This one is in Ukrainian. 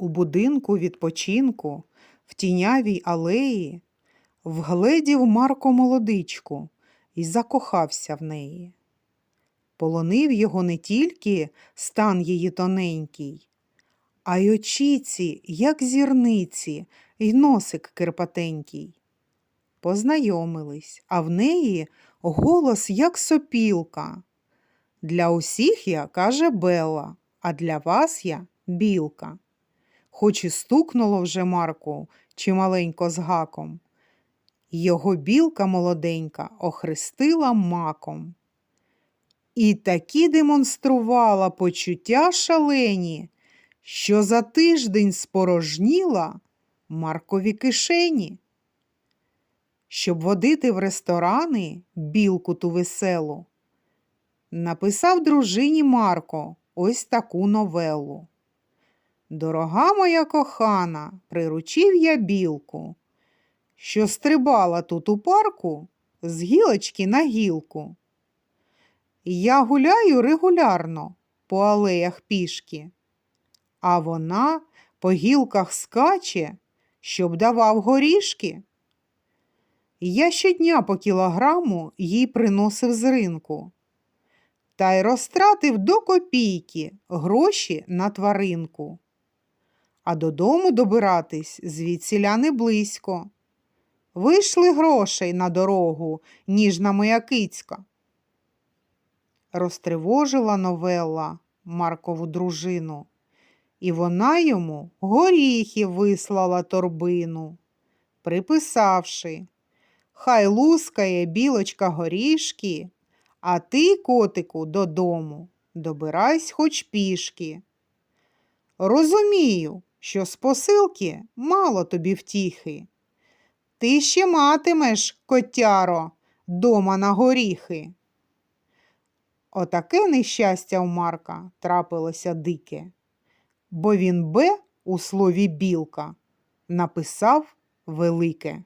У будинку відпочинку, в тінявій алеї, вгледів Марко молодичку і закохався в неї. Полонив його не тільки стан її тоненький, а й очіці, як зірниці, й носик кирпатенький. Познайомились, а в неї голос, як сопілка. Для усіх я, каже Белла, а для вас я білка. Хоч і стукнуло вже Марку чималенько з гаком. Його білка молоденька охрестила маком. І такі демонструвала почуття шалені, що за тиждень спорожніла Маркові кишені. Щоб водити в ресторани білку ту веселу, написав дружині Марко ось таку новелу. Дорога моя кохана, приручив я білку, що стрибала тут у парку з гілочки на гілку. Я гуляю регулярно по алеях пішки, а вона по гілках скаче, щоб давав горішки. Я щодня по кілограму їй приносив з ринку та й розтратив до копійки гроші на тваринку. А додому добиратись звідсіля не близько. Вийшли грошей на дорогу, ніжна моя кицька. Розтривожила новела Маркову дружину, і вона йому горіхів вислала торбину, приписавши Хай лускає білочка горішки, а ти, котику, додому добирайсь хоч пішки. Розумію, що з посилки мало тобі втіхи. Ти ще матимеш, котяро, дома на горіхи. Отаке нещастя у Марка трапилося дике, бо він Б у слові білка написав велике.